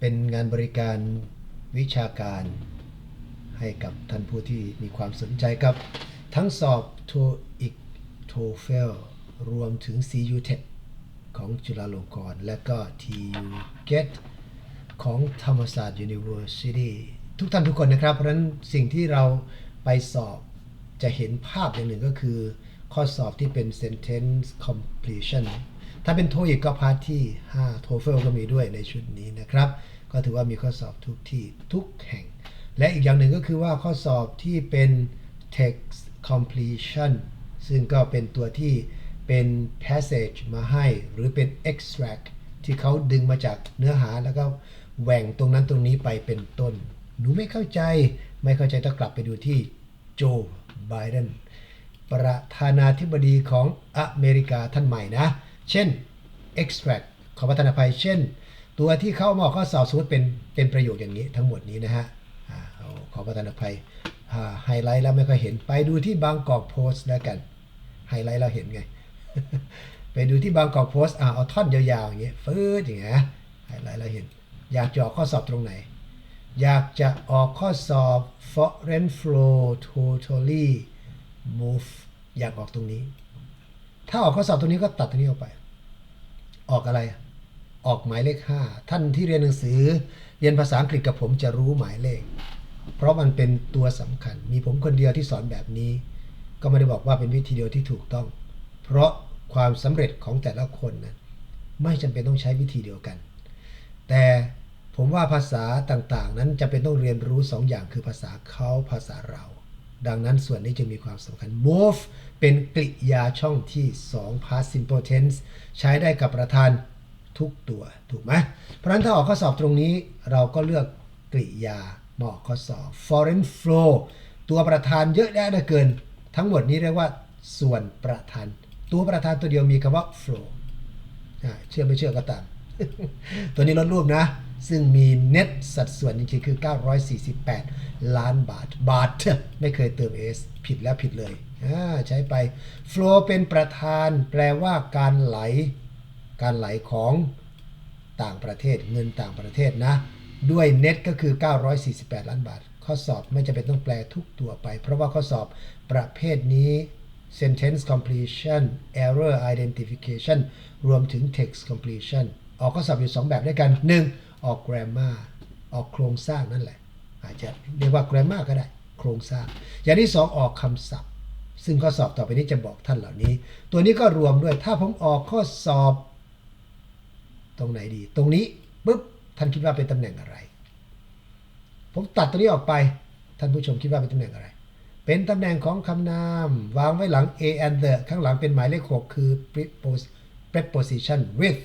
เป็นงานบริการวิชาการให้กับท่านผู้ที่มีความสนใจกับ ทั้งสอบ TOEIC TOEFL รวมถึง CU TET ของจุฬาลงกรณ์และก็ TU GET ของธรรมศาสตร์ University ทุกท่านทุกคนนะครับ เพราะฉะนั้นสิ่งที่เราไปสอบจะเห็นภาพอย่างหนึ่งก็คือ ข้อสอบที่เป็น sentence completion ถ้าเป็น TOEIC ก็พาร์ทที่5 TOEFL ก็มีด้วยในชุดนี้นะครับ ก็ถือว่ามีข้อสอบทุกที่ทุกแห่ง และอีกอย่างหนึ่งก็คือว่าข้อสอบที่เป็น text completion ซึ่งก็เป็นตัวที่เป็น passage มาให้หรือเป็น extract ที่เขาดึงมาจากเนื้อหาแล้วก็แหว่งตรงนั้นตรงนี้ไปเป็นต้น หนูไม่เข้าใจ ไม่เข้าใจต้องกลับไปดูที่โจไบเดนประธานาธิบดีของอเมริกาท่านใหม่นะ เช่น extract ขอประทานอภัย เช่น ตัวที่เข้ามาข้อสอบสมมติเป็นเป็นประโยคอย่างนี้ทั้งหมดนี้นะฮะขอประทานอภัยไฮไลท์แล้วไม่ค่อยเห็นไปดูที่บางกอกโพสต์แล้วกันไฮไลท์เราเห็นไง ไปดูที่บางกอกโพสต์อ่าเอาท่อนยาวๆอย่างเงี้ยฟืดอย่างเงี้ยไฮไลท์เราเห็น อยากจะออกข้อสอบตรงไหน อยากจะออกข้อสอบ foreign flow totally move อยากออกตรงนี้ ถ้าออกข้อสอบตรงนี้ก็ตัดตรงนี้ออกไป ออกอะไร ออกหมายเลข 5 ท่านที่เรียนหนังสือ เรียนภาษาอังกฤษกับผมจะรู้หมายเลข เพราะมันเป็นตัวสำคัญ มีผมคนเดียวที่สอนแบบนี้ ก็ไม่ได้บอกว่าเป็นวิธีเดียวที่ถูกต้อง เพราะความสำเร็จของแต่ละคนนะไม่จำเป็นต้องใช้วิธีเดียวกัน แต่ผมว่าภาษาต่างๆ นั้นจะเป็นต้องเรียนรู้2อย่างคือภาษาเขาภาษาเรา ดังนั้นส่วนนี้จึงมีความสำคัญ move เป็นกริยาช่องที่ 2 past simple tense ใช้ได้กับประธานทุกตัว ถูกไหม เพราะฉะนั้นถ้าออกข้อสอบตรงนี้เราก็เลือกกริยาหมาอกข้อสอบ foreign flow ตัวประธานเยอะแยะเหลือเกิน ทั้งหมดนี้เรียกว่าส่วนประธาน ตัวประธานตัวเดียวมีคำว่า flow เชื่อไม่เชื่อก็ตาม ตัวนี้ลดรูปนะ ซึ่งมีเน็ตสัดส่วนจริงๆคือ 948 ล้านบาท บาท ไม่เคยเติม S ผิดแล้วผิดเลย ใช้ไป flow เป็นประธาน แปลว่าการไหล การไหลของต่างประเทศ เงินต่างประเทศนะ ด้วยเน็ตก็คือ 948 ล้านบาท ข้อสอบไม่จำเป็นต้องแปลทุกตัวไป เพราะว่าข้อสอบประเภทนี้ sentence completion error identification รวมถึง text completion ออกข้อสอบอยู่ 2 แบบด้วยกัน 1. ออก grammar ออกโครงสร้างนั่นแหละ อาจจะเรียกว่า grammar ก็ได้ โครงสร้าง อย่างที่ 2 ออกคำศัพท์ ซึ่งข้อสอบต่อไปนี้จะบอกท่านเหล่านี้ ตัวนี้ก็รวมด้วยถ้าผมออกข้อสอบ ตรงไหนดี ตรงนี้ปุ๊บท่านคิดว่าเป็นตำแหน่งอะไร ผมตัดตัวนี้ออกไป ท่านผู้ชมคิดว่าเป็นตำแหน่งอะไร เป็นตำแหน่งของคำนาม วางไว้หลัง a and the ข้างหลังเป็นหมายเลข6คือ preposition with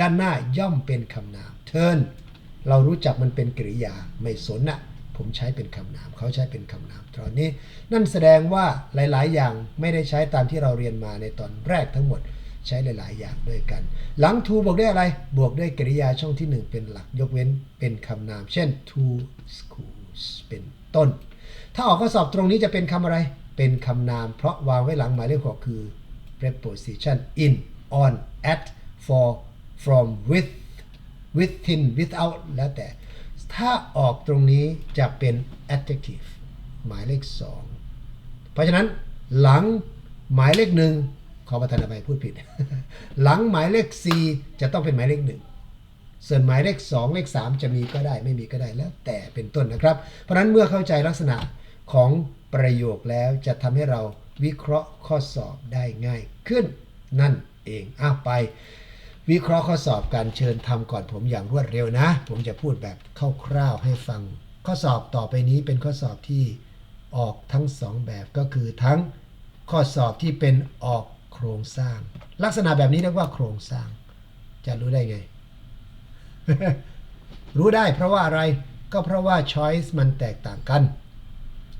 ด้านหน้าย่อมเป็นคำนาม turn เรารู้จักมันเป็นกริยาไม่สนนะผมใช้เป็นคำนามเขาใช้เป็นคำนามตอนนี้ นั่นแสดงว่าหลาย ๆ อย่างไม่ได้ใช้ตามที่เราเรียนมาในตอนแรกทั้งหมดใช้หลาย ๆ อย่างด้วยกัน หลัง to บวกด้วยอะไร บวกด้วยกริยาช่องที่ 1 เป็นหลักยกเว้นเป็นคำนาม เช่น to schools เป็นต้น ถ้าออกข้อสอบตรงนี้จะเป็นคำอะไร เป็นคำนาม เพราะวางไว้หลังหมายเลขหกคือ preposition in on at for from with within without แล้วแต่ ถ้าออกตรงนี้จะเป็น adjective หมายเลข 2 เพราะฉะนั้นหลังหมายเลขหนึ่งขอประทานอภัยพูดผิด หลังหมายเลข 4 จะต้องเป็นหมายเลขหนึ่งส่วนหมายเลข 2 เลข 3 จะมีก็ได้ไม่มีก็ได้แล้วแต่เป็นต้นนะครับ เพราะฉะนั้นเมื่อเข้าใจลักษณะของประโยคแล้วจะทำให้เราวิเคราะห์ข้อสอบได้ง่ายขึ้นนั่นเองอ้าวไป วิเคราะห์ข้อสอบการเชิญทำก่อนผมอย่างรวดเร็วนะ ผมจะพูดแบบคร่าวๆให้ฟัง ข้อสอบต่อไปนี้เป็นข้อสอบที่ออกทั้งสองแบบก็คือทั้งข้อสอบที่เป็นออกโครงสร้าง ลักษณะแบบนี้เรียกว่าโครงสร้าง จะรู้ได้ไง รู้ได้เพราะว่าอะไรก็เพราะว่า choice มันแตกต่างกัน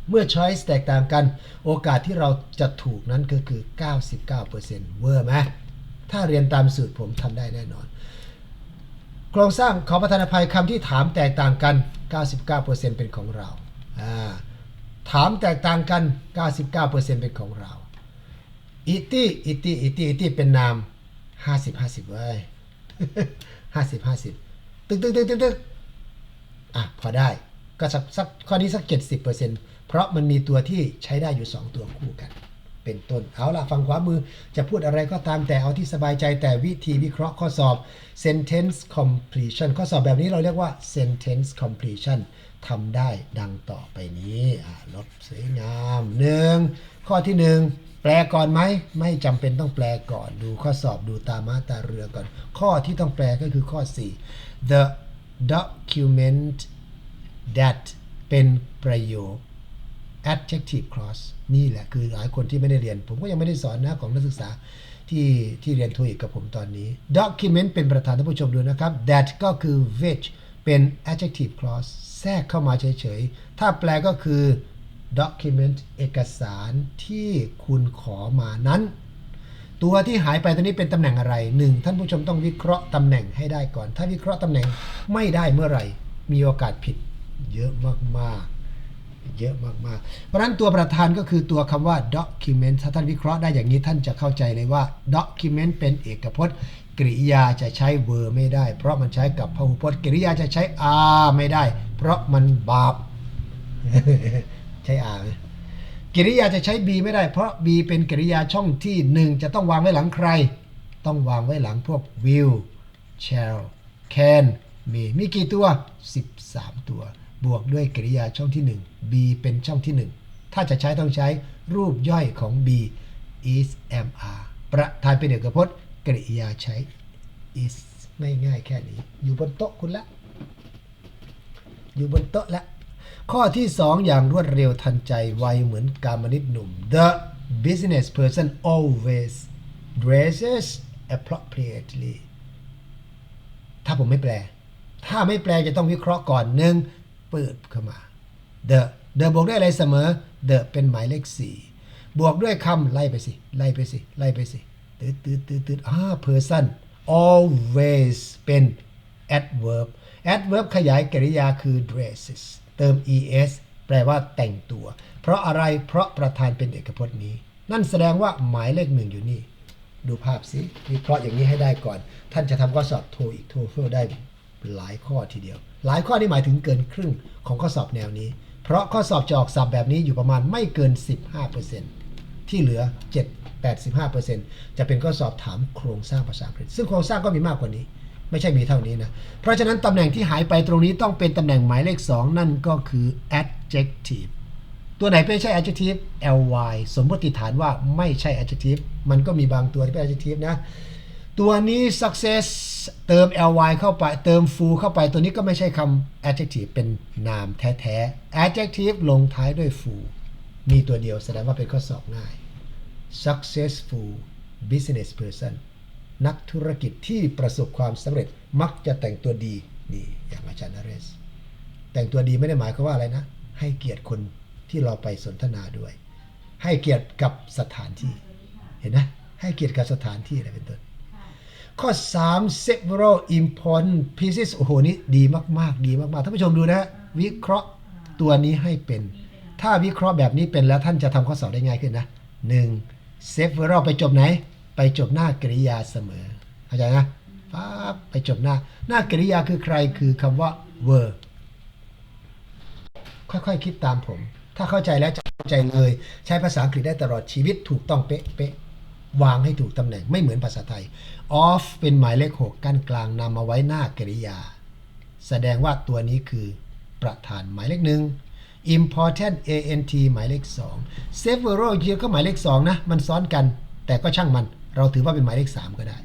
เมื่อ choice แตกต่างกัน โอกาสที่เราจะถูกนั้นก็คือ 99%เวอร์ไหม ถ้าเรียนตามสูตรผมทำได้แน่นอน โครงสร้างขอประทานภัยคำที่ถามแตกต่างกัน 99%เป็นของเรา ถามแตกต่างกัน 99%เป็นของเรา อิติอิติอิติอิติเป็นนาม 50 50เว้ย50 50 ตึ๊กตึ๊กตึ๊กตึกตึกอะ พอได้ ก็สักสักข้อนี้สัก 70%เพราะมันมีตัวที่ใช้ได้อยู่ 2 ตัวคู่กัน เป็นต้น เอาล่ะฝั่งขวามือจะพูดอะไรก็ตามแต่เอาที่สบายใจแต่วิธีวิเคราะห์ข้อสอบ sentence completion ข้อสอบแบบนี้เราเรียกว่า sentence completion ทำได้ดังต่อไปนี้ลบสวยงามหนึ่งข้อที่หนึ่งแปลก่อนไหม ไม่จำเป็นต้องแปลก่อน ดูข้อสอบดูตามาตาเรือก่อน ข้อที่ต้องแปลก็คือข้อ 4 the document that เป็นประโยค adjective clause นี่แหละคือหลายคนที่ไม่ได้เรียน ผมก็ยังไม่ได้สอนนะของนักศึกษาที่ที่เรียนโทอีกกับผมตอนนี้ document เป็นประธานท่านผู้ชมดูนะครับ that ก็คือ which เป็น adjective clause แทรกเข้ามาเฉยๆ ถ้าแปลก็คือ document เอกสารที่คุณขอมานั้น ตัวที่หายไปตัวนี้เป็นตำแหน่งอะไรหนึ่งท่านผู้ชมต้องวิเคราะห์ตำแหน่งให้ได้ก่อน ถ้าวิเคราะห์ตำแหน่งไม่ได้เมื่อไหร่ มีโอกาสผิดเยอะมากๆ เยอะมากๆ เพราะฉะนั้นตัวประธานก็คือตัวคำว่า document ถ้าท่านวิเคราะห์ได้อย่างนี้ท่านจะเข้าใจเลยว่า document เป็นเอกพจน์ กริยาจะใช้ were ไม่ได้ เพราะมันใช้กับพหูพจน์ กริยาจะใช้ are ไม่ได้ เพราะมันบาป ใช้ are กริยาจะใช้ be ไม่ได้ เพราะ be เป็นกริยาช่องที่ 1 จะต้องวางไว้หลังใคร ต้องวางไว้หลังพวก will shall can may มีกี่ตัว 13 ตัว บวกด้วยกริยาช่องที่ 1 b เป็นช่องที่ 1 ถ้าจะใช้ต้องใช้รูปย่อยของ b is am are ประธานเป็นเอกพจน์กริยาใช้ is ไม่ง่ายแค่นี้ อยู่บนโต๊ะคุณละ อยู่บนโต๊ะละ ข้อที่ 2 อย่างรวดเร็วทันใจไวเหมือนกามนิตหนุ่ม The business person always dresses appropriately ถ้าผมไม่แปล ถ้าไม่แปลจะต้องวิเคราะห์ก่อนหนึ่ง เปิดเข้ามา The The บวกด้วยอะไรเสมอ The เป็นหมายเลข4บวกด้วยคำไล่ไปสิ ไล่ไปสิ ไล่ไปสิตืดตืดตืดตืดอ่า person always เป็น adverb adverb ขยายกริยาคือ dresses เติม es แปลว่าแต่งตัว เพราะอะไร เพราะประธานเป็นเอกพจน์นี้ นั่นแสดงว่าหมายเลขหนึ่งอยู่นี่ ดูภาพสิวิเคราะห์อย่างนี้ให้ได้ก่อน ท่านจะทำข้อสอบโทอีกโทเฟลได้หลายข้อทีเดียว หลายข้อนี่หมายถึงเกินครึ่งของข้อสอบแนวนี้ เพราะข้อสอบจะออกสับแบบนี้อยู่ประมาณไม่เกิน 15%ที่เหลือ 7 85%จะเป็นข้อสอบถามโครงสร้างภาษาอังกฤษ ซึ่งโครงสร้างก็มีมากกว่านี้ ไม่ใช่มีเท่านี้นะ เพราะฉะนั้นตำแหน่งที่หายไปตรงนี้ต้องเป็นตำแหน่งหมายเลข 2 นั่นก็คือ adjective ตัวไหนไม่ใช่ adjective ly สมมติฐานว่าไม่ใช่ adjective มันก็มีบางตัวที่เป็น adjective นะ ตัวนี้ success เติม ly เข้าไปเติม full เข้าไปตัวนี้ก็ไม่ใช่คำ adjective เป็นนามแท้ๆ adjective ลงท้ายด้วย full มีตัวเดียวแสดงว่าเป็นข้อสอบง่าย successful business person นักธุรกิจที่ประสบความสำเร็จมักจะแต่งตัวดีนี่อย่างอาจารย์นเรศ แต่งตัวดีไม่ได้หมายความว่าอะไรนะ ให้เกียรติคนที่เราไปสนทนาด้วย ให้เกียรติกับสถานที่ เห็นไหมให้เกียรติกับสถานที่อะไรเป็นต้น ข้อ 3 several important pieces โอ้โห นี่ดีมาก ๆ ดีมาก ๆ ท่านผู้ชมดูนะ วิเคราะห์ตัวนี้ให้เป็น ถ้าวิเคราะห์แบบนี้เป็นแล้วท่านจะทำข้อสอบได้ง่ายขึ้นนะ 1. several ไปจบไหน ไปจบหน้ากริยาเสมอ เข้าใจนะปั๊บไปจบหน้า หน้ากริยาคือใครคือคำว่า were ค่อย ๆ คิดตามผม ถ้าเข้าใจแล้วจะเข้าใจเลย ใช้ภาษาอังกฤษได้ตลอดชีวิตถูกต้องเป๊ะ วางให้ถูกตำแหน่งไม่เหมือนภาษาไทย off เป็นหมายเลข6กั้นกลางนำมาไว้หน้ากริยา แสดงว่าตัวนี้คือประธานหมายเลขหนึ่ง important ant หมายเลข 2 several เยอะก็หมายเลข 2 นะ มันซ้อนกัน แต่ก็ช่างมัน เราถือว่าเป็นหมายเลข 3 ก็ได้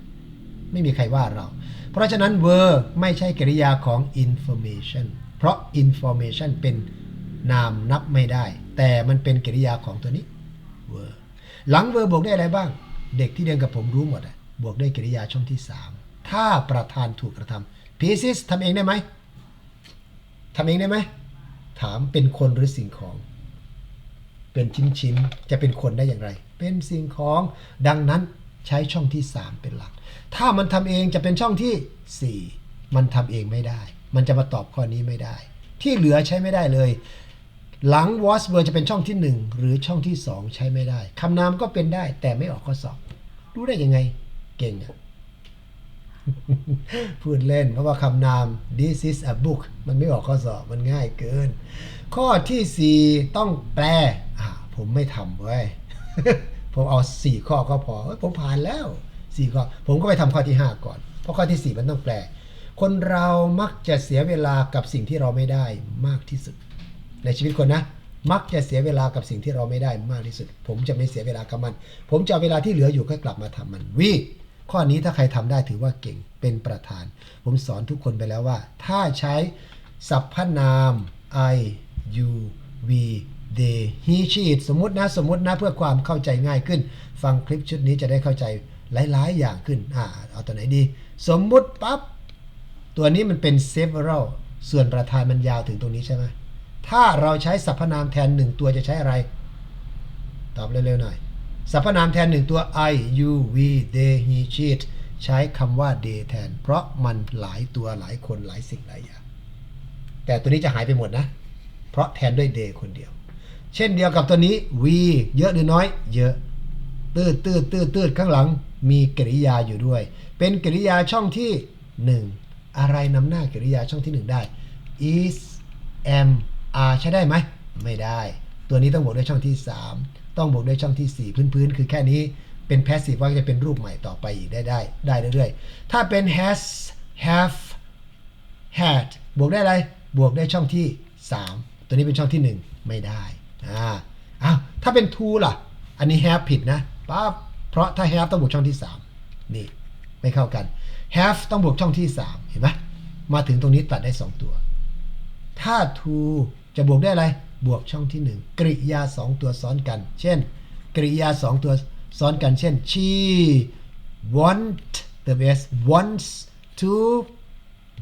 ไม่มีใครว่าเรา เพราะฉะนั้น were ไม่ใช่กริยาของ information เพราะ information เป็นนามนับไม่ได้ แต่มันเป็นกริยาของตัวนี้ were หลัง were บวกได้อะไรบ้าง เด็กที่เรียนกับผมรู้หมดอะบวกด้วยกริยาช่องที่ 3 ถ้าประธานถูกกระทำ pieces ทำเองได้ไหมทำเองได้ไหมถามเป็นคนหรือสิ่งของ เป็นชิ้นๆจะเป็นคนได้อย่างไร เป็นสิ่งของดังนั้นใช้ช่องที่ 3 เป็นหลัก ถ้ามันทำเองจะเป็นช่องที่ 4 มันทำเองไม่ได้ มันจะมาตอบข้อนี้ไม่ได้ ที่เหลือใช้ไม่ได้เลย หลัง was were จะเป็นช่องที่ 1 หรือช่องที่ 2 ใช้ไม่ได้คำนามก็เป็นได้แต่ไม่ออกข้อสอบ รู้ได้ยังไง เก่งอะพูดเล่นเพราะว่าคำนาม this is a book มันไม่ออกข้อสอบมันง่ายเกิน ข้อที่ 4 ต้องแปลอ่าผมไม่ทำเว้ย ผมเอา 4 ข้อก็พอ ผมผ่านแล้ว 4 ข้อ ผมก็ไปทำข้อที่ 5 ก่อน เพราะข้อที่ 4 มันต้องแปล คนเรามักจะเสียเวลากับสิ่งที่เราไม่ได้มากที่สุด ในชีวิตคนนะ มักจะเสียเวลากับสิ่งที่เราไม่ได้มากที่สุด ผมจะไม่เสียเวลากับมัน ผมจะเอาเวลาที่เหลืออยู่ก็กลับมาทำมันวีข้อนี้ถ้าใครทำได้ถือว่าเก่งเป็นประธาน ผมสอนทุกคนไปแล้วว่า ถ้าใช้สรรพนาม I you we they he she it สมมตินะสมมตินะเพื่อความเข้าใจง่ายขึ้น ฟังคลิปชุดนี้จะได้เข้าใจหลาย ๆ อย่างขึ้น อ่า เอาตัวไหนดี สมมุติปั๊บ ตัวนี้มันเป็น several ส่วนประธานมันยาวถึงตรงนี้ใช่ไหม ถ้าเราใช้สรรพนามแทนหนึ่งตัวจะใช้อะไร ตอบเร็วๆหน่อยสรรพนามแทนหนึ่งตัว I you we they he she it ใช้คำว่า they แทน เพราะมันหลายตัวหลายคนหลายสิ่งหลายอย่าง แต่ตัวนี้จะหายไปหมดนะ เพราะแทนด้วย they คนเดียว เช่นเดียวกับตัวนี้ we เยอะหรือน้อย เยอะ ตืดตืดตืดตืดข้างหลัง มีกริยาอยู่ด้วย เป็นกริยาช่องที่ 1 อะไรนำหน้ากริยาช่องที่ 1 ได้ is am R ใช้ได้ไหม ไม่ได้ ตัวนี้ต้องบวกด้วยช่องที่ 3 ต้องบวกด้วยช่องที่ 4 พื้นๆ คือแค่นี้เป็น passive ว่าจะเป็นรูปใหม่ต่อไปอีกได้ได้ได้เรื่อยๆ ถ้าเป็น has have had บวกได้อะไร บวกได้ช่องที่ 3 ตัวนี้เป็นช่องที่ 1 ไม่ได้อ่าอ้าวถ้าเป็น to ล่ะ อันนี้ have ผิดนะปั๊บเพราะถ้า have ต้องบวกช่องที่ 3 นี่ ไม่เข้ากัน have ต้องบวกช่องที่ 3 เห็นไหมมาถึงตรงนี้ตัดได้ 2 ตัว ถ้า to จะบวกได้อะไร บวกช่องที่ 1 กริยา 2 ตัวซ้อนกัน เช่น กริยา 2 ตัวซ้อนกัน เช่น she want the best wants to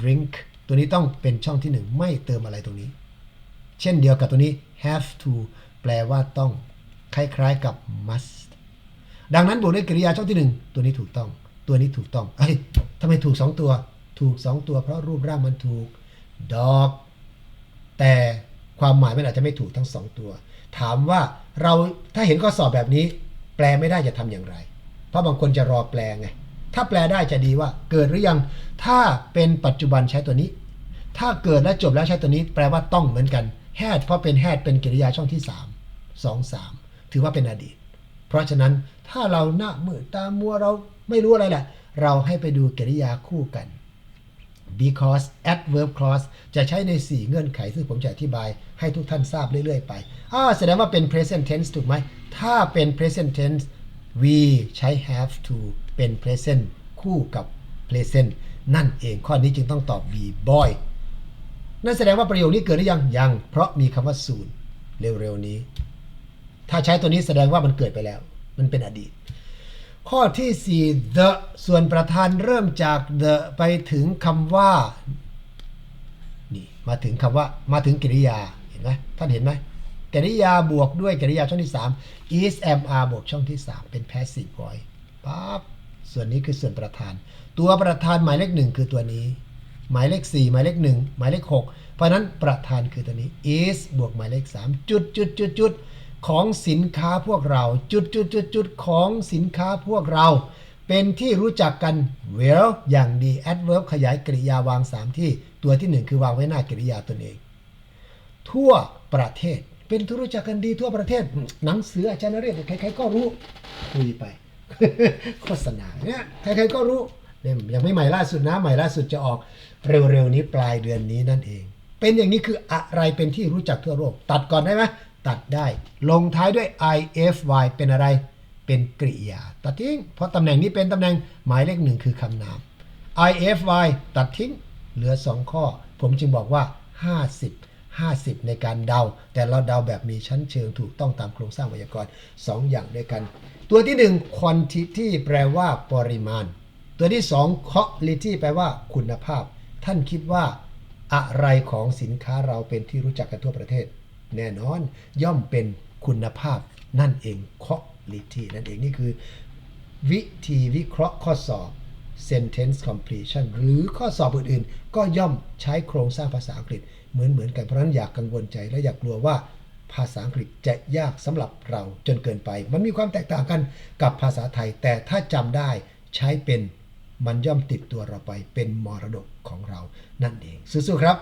drink ตัวนี้ต้องเป็นช่องที่ 1 ไม่เติมอะไรตรงนี้ เช่นเดียวกับตัวนี้ have to แปลว่าต้อง คล้ายๆกับ must ดังนั้นบวกด้วยกริยาช่องที่ 1 ตัวนี้ถูกต้อง ตัวนี้ถูกต้อง เอ้ยทำไมถูก 2 ตัว ถูก 2 ตัวเพราะรูปร่างมันถูกดอก แต่ความหมายมันอาจจะไม่ถูกทั้ง2ตัว ถามว่าเราถ้าเห็นข้อสอบแบบนี้ แปลไม่ได้จะทำอย่างไร เพราะบางคนจะรอแปลไงถ้าแปลได้จะดีว่า เกิดหรือยัง ถ้าเป็นปัจจุบันใช้ตัวนี้ ถ้าเกิดและจบแล้วใช้ตัวนี้ แปลว่าต้องเหมือนกัน had เพราะเป็น had เป็นกริยาช่องที่ 3 2 3 ถือว่าเป็นอดีต เพราะฉะนั้นถ้าเราหน้ามืดตามัวเราไม่รู้อะไรแหละ เราให้ไปดูกริยาคู่กัน because adverb clause จะใช้ใน 4 เงื่อนไข ซึ่งผมจะอธิบายให้ทุกท่านทราบเรื่อย ๆ ไปอ่าแสดงว่าเป็น present tense ถูกไหม ถ้าเป็น present tense we ใช้ have to เป็น present คู่กับ present นั่นเองข้อนี้จึงต้องตอบ be boy นั่นแสดงว่าประโยคนี้เกิดหรือยัง ยัง เพราะมีคำว่า soon เร็ว ๆ นี้ ถ้าใช้ตัวนี้แสดงว่ามันเกิดไปแล้ว มันเป็นอดีต ข้อที่ 4 the ส่วนประธานเริ่มจาก the ไปถึงคำว่า นี่มาถึงคำว่ามาถึงกริยา เห็นไหมท่านเห็นไหมกริยาบวกด้วยกริยาช่องที่ 3 is am are บวกช่องที่ 3 เป็น passive voice ปั๊บส่วนนี้คือส่วนประธาน ตัวประธานหมายเลขหนึ่งคือตัวนี้ หมายเลข 4 หมายเลข 1 หมายเลข 6 เพราะนั้นประธานคือตัวนี้ is บวกหมายเลข 3 จุดจุดจุดจุด ของสินค้าพวกเรา จุดจุดจุดจุดของสินค้าพวกเรา เป็นที่รู้จักกัน well อย่างดี adverb ขยายกริยาวาง 3 ที่ตัวที่ 1 คือวางไว้หน้ากริยาตนเอง ทั่วประเทศ เป็นที่รู้จักกันดีทั่วประเทศ หนังสืออาจารย์เรศใครๆก็รู้ คุยไป โฆษณาเนี่ยใครๆก็รู้เล่มยังไม่ใหม่ล่าสุดนะ ใหม่ล่าสุดจะออกเร็วๆนี้ปลายเดือนนี้นั่นเอง เป็นอย่างนี้คืออะไรเป็นที่รู้จักทั่วโลกตัดก่อนได้ไหม ตัดได้ ลงท้ายด้วย ify เป็นอะไร เป็นกริยา ตัดทิ้ง เพราะตำแหน่งนี้เป็นตำแหน่งหมายเลขหนึ่งคือคำนาม ify ตัดทิ้ง เหลือ 2 ข้อ ผมจึงบอกว่า 50 50 ในการเดา แต่เราเดาแบบมีชั้นเชิงถูกต้องตามโครงสร้างไวยากรณ์2อย่างด้วยกัน ตัวที่ 1 quantity แปลว่าปริมาณ ตัวที่ 2 quality แปลว่าคุณภาพ ท่านคิดว่าอะไรของสินค้าเราเป็นที่รู้จักกันทั่วประเทศ แน่นอน ย่อมเป็นคุณภาพนั่นเอง quality นั่นเองนี่คือ วิธีวิเคราะห์ข้อสอบ sentence completion หรือข้อสอบอื่นๆ ก็ย่อมใช้โครงสร้างภาษาอังกฤษเหมือนเหมือนๆกันเพราะนั้นอย่ากกังวลใจและอย่ากกลัวว่าภาษาอังกฤษจะยากสำหรับเราจนเกินไป มันมีความแตกต่างกันกับภาษาไทย แต่ถ้าจำได้ใช้เป็นมันย่อมติดตัวเราไปเป็นมรดกของเรานั่นเองสู้ๆครับ